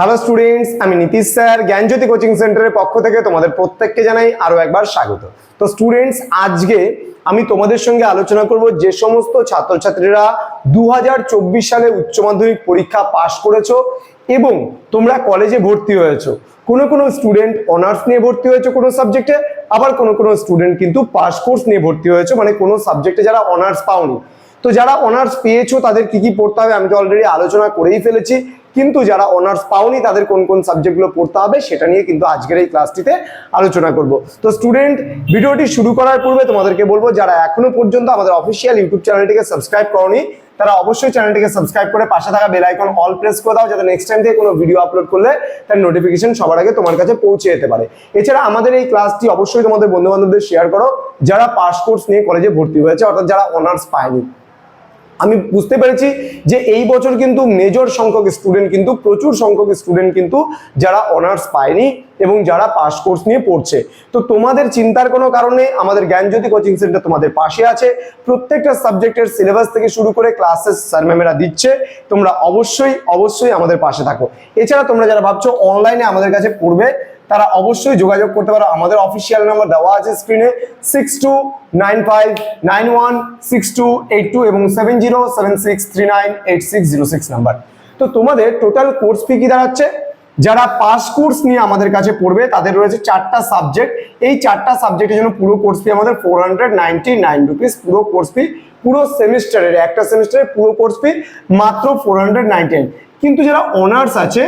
Hello students আমি Nitish sir, জ্ঞানজ্যোতি coaching সেন্টারের পক্ষ থেকে তোমাদের প্রত্যেককে জানাই আরও একবার স্বাগত। তো স্টুডেন্টস আজকে আমি তোমাদের সঙ্গে আলোচনা করব যে সমস্ত ছাত্রছাত্রীরা দু চব্বিশ সালে উচ্চ মাধ্যমিক পরীক্ষা পাশ করেছ এবং তোমরা কলেজে ভর্তি হয়েছো। কোনো কোনো স্টুডেন্ট অনার্স নিয়ে ভর্তি হয়েছে কোনো সাবজেক্টে আবার কোনো কোনো স্টুডেন্ট কিন্তু পাস কোর্স নিয়ে ভর্তি হয়েছে মানে কোনো সাবজেক্টে যারা অনার্স পাওনি। তো যারা অনার্স পেয়েছ তাদের কি কি পড়তে হবে আমি তো অলরেডি আলোচনা করেই ফেলেছি। কিন্তু যারা অনার্স পাওনি, তাদের কোন কোন সাবজেক্টগুলো পড়তে হবে, সেটা নিয়ে কিন্তু আজকের এই ক্লাসটিতে আলোচনা করব। তো স্টুডেন্ট ভিডিওটি শুরু করার পূর্বে তোমাদেরকে বলব, যারা এখনও পর্যন্ত আমাদের অফিসিয়াল ইউটিউব চ্যানেলটিকে সাবস্ক্রাইব করনি, তারা অবশ্যই চ্যানেলটিকে সাবস্ক্রাইব করে পাশে থাকা বেল আইকন অল প্রেস করে দাও, যাতে নেক্সট টাইম থেকে কোনো ভিডিও আপলোড করলে তার নোটিফিকেশন সবার আগে তোমার কাছে পৌঁছে যেতে পারে। এছাড়া আমাদের এই ক্লাসটি অবশ্যই তোমাদের বন্ধু বান্ধবদের শেয়ার করো, যারা পাস কোর্স নিয়ে কলেজে ভর্তি হয়েছে, অর্থাৎ যারা অনার্স পায়নি। আমি বুঝতে পেরেছি যে এই বছর কিন্তু মেজর সংখ্যক স্টুডেন্ট কিন্তু, প্রচুর সংখ্যক স্টুডেন্ট কিন্তু যারা অনার্স পায়নি এবং যারা পাস কোর্স নিয়ে পড়ছে। তো তোমাদের চিন্তার কোনো কারণে আমাদের জ্ঞানজ্যোতি কোচিং সেন্টার তোমাদের পাশে আছে। প্রত্যেকটা সাবজেক্টের সিলেবাস থেকে শুরু করে ক্লাসেস স্যার ম্যামেরা দিচ্ছে। তোমরা অবশ্যই অবশ্যই আমাদের পাশে থাকো। এছাড়া তোমরা যারা ভাবছ অনলাইনে আমাদের কাছে পড়বে তারা অবশ্যই যোগাযোগ করতে পারো। আমাদের অফিসিয়াল নাম্বার দেওয়া আছে স্ক্রিনে six two nine five nine one six two eight two এবং seven zero seven six three nine eight six zero six number তো তোমাদের টোটাল কোর্স ফি কি দাঁড়াচ্ছে? যারা পাস কোর্স নিয়ে আমাদের কাছে পড়বে, তাদের রয়েছে চারটা সাবজেক্ট এই চারটা সাবজেক্টের জন্য পুরো কোর্স ফি আমাদের four hundred ninety nine rupees পুরো কোর্স ফি পুরো সেমিস্টারের একটা সেমিস্টারের পুরো কোর্স ফি মাত্র ফোর হান্ড্রেড নাইনটি কিন্তু যারা অনার্স আছে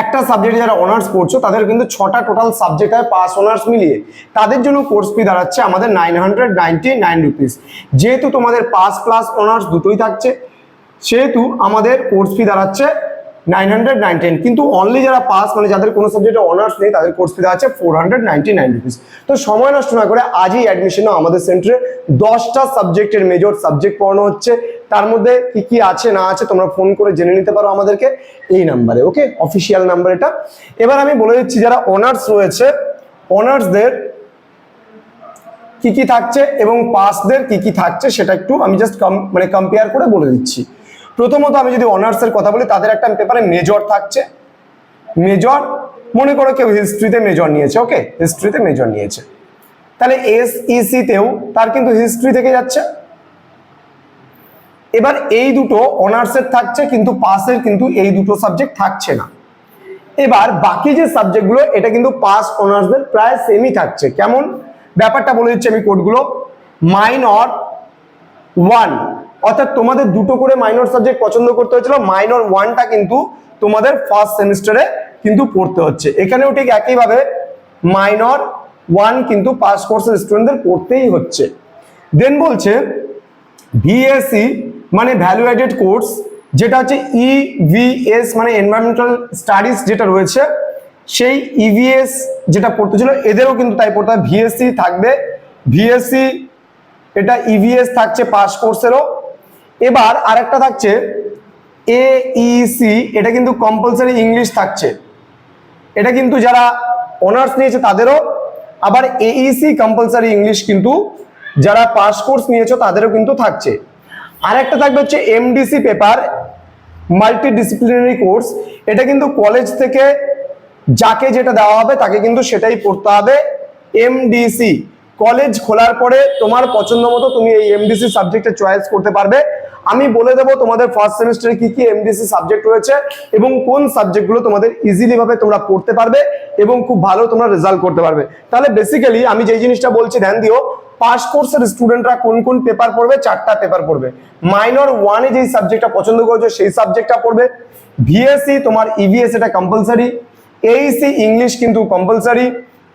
একটা সাবজেক্টে যারা অনার্স পড়ছো তাদের কিন্তু ছটা টোটাল সাবজেক্ট হয় পাস অনার্স মিলিয়ে। তাদের জন্য কোর্স ফি দাঁড়াচ্ছে আমাদের nine hundred ninety nine rupees যেহেতু তোমাদের পাস প্লাস অনার্স দুটোই থাকছে, সেহেতু আমাদের কোর্স ফি দাঁড়াচ্ছে নাইন হান্ড্রেড নাইনটিন কিন্তু অনলি যারা পাস মানে যাদের কোনো সাবজেক্টে অনার্স নেই, তাদের কোর্স ফি দাঁড়াচ্ছে four hundred ninety nine rupees তো সময় নষ্ট না করে আজই অ্যাডমিশন আমাদের সেন্টারে দশটা সাবজেক্টের মেজর সাবজেক্ট পড়ানো হচ্ছে। তার মধ্যে কি কি আছে, না আছে, তোমরা ফোন করে জেনে নিতে পারো আমাদেরকে এই নাম্বারে ওকে অফিসিয়াল নাম্বার এটা। এবার আমি বলে দিচ্ছি, যারা অনার্স রয়েছে অনার্সদের কি কি থাকছে এবং পাসদের কি কি থাকছে সেটা একটু আমি জাস্ট মানে কম্পেয়ার করে বলে দিচ্ছি। প্রথমত আমি যদি অনার্সের কথা বলি, তাদের একটা পেপারে মেজর থাকছে। মেজর মনে করো কেউ হিস্ট্রিতে মেজর নিয়েছে ওকে হিস্ট্রিতে মেজর নিয়েছে। তাহলে এস তেও তার কিন্তু হিস্ট্রি থেকে যাচ্ছে। এবার এই দুটো অনার্সের থাকছে, কিন্তু পাসের কিন্তু এই দুটো সাবজেক্ট থাকছে না। এবার বাকি যে সাবজেক্টগুলো এটা কিন্তু পাস অনার্সদের প্রায় সেমই থাকছে। কেমন? ব্যাপারটা বলে দিচ্ছি আমি কোডগুলো মাইনর ওয়ান অর্থাৎ তোমাদের দুটো করে মাইনর সাবজেক্ট পছন্দ করতে হয়েছিল মাইনর ওয়ানটা কিন্তু তোমাদের ফার্স্ট সেমিস্টারে কিন্তু পড়তে হচ্ছে। এখানেও ঠিক একইভাবে মাইনর ওয়ান কিন্তু পাস কোর্সের স্টুডেন্টদের পড়তেই হচ্ছে। দেন বলছে ভিএসসি মানে ভ্যালু অ্যাডেড কোর্স যেটা হচ্ছে ইভিএস মানে এনভায়রনমেন্টাল স্টাডিজ যেটা রয়েছে, সেই ইভিএস যেটা পড়তে ছিল, এদেরও কিন্তু তাই পড়তে হবে ভিএসসি থাকবে। ভিএসসি এটা ইভিএস থাকছে পাস কোর্সেরও এবার আরেকটা থাকছে এইসি এটা কিন্তু কম্পালসারি ইংলিশ থাকছে। এটা কিন্তু যারা অনার্স নিয়েছে তাদেরও, আবার এইসি কম্পালসারি ইংলিশ কিন্তু যারা পাস কোর্স নিয়েছো তাদেরও কিন্তু থাকছে। আরেকটা থাকবে হচ্ছে MDC paper multidisciplinary course এটা কিন্তু কলেজ থেকে যাকে যেটা দেওয়া হবে, তাকে কিন্তু সেটাই পড়তে হবে এমডিসি কলেজ খোলার পরে তোমার পছন্দ মতো তুমি এই এমডিসি সাবজেক্টে চয়েস করতে পারবে। আমি বলে দেবো তোমাদের ফার্স্ট সেমিস্টারে কি কি এমডিসি সাবজেক্ট রয়েছে এবং কোন সাবজেক্টগুলো তোমাদের ইজিলি ভাবে তোমরা পড়তে পারবে এবং খুব ভালো তোমরা রেজাল্ট করতে পারবে। তাহলে বেসিক্যালি আমি যেই জিনিসটা বলছি, ধ্যান দিও পাস কোর্সের স্টুডেন্টরা কোন কোন পেপার পড়বে? চারটা পেপার পড়বে। মাইনর ওয়ানে যেই সাবজেক্টটা পছন্দ করেছ, সেই সাবজেক্টটা পড়বে। ভিএসসি তোমার ইভিএস এটা কম্পালসারি এইসি ইংলিশ কিন্তু কম্পালসারি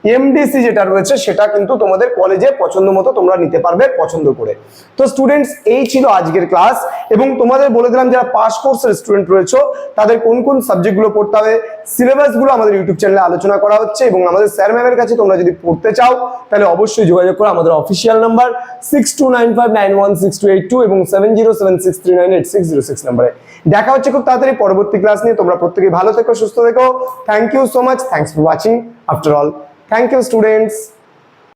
এমডিসি যেটা রয়েছে, সেটা কিন্তু তোমাদের কলেজে পছন্দ মতো তোমরা নিতে পারবে, পছন্দ করে। তো স্টুডেন্টস এই ছিল আজকের ক্লাস এবং তোমাদের বলে দিলাম যারা পাস কোর্সের স্টুডেন্ট রয়েছে, তাদের কোন কোন সাবজেক্টগুলো পড়তে হবে সিলেবাসগুলো আমাদের ইউটিউব চ্যানেলে আলোচনা করা হচ্ছে এবং আমাদের স্যার ম্যামের কাছে তোমরা যদি পড়তে চাও, তাহলে অবশ্যই যোগাযোগ করো, আমাদের official number six two nine five nine one six two eight two এবং seven zero seven six three nine eight six zero six নাম্বারে দেখা হচ্ছে খুব তাড়াতাড়ি পরবর্তী ক্লাস নিয়ে, তোমরা প্রত্যেকে ভালো থেকো, সুস্থ থেকো। Thank you so much thanks for watching after all Thank you, students.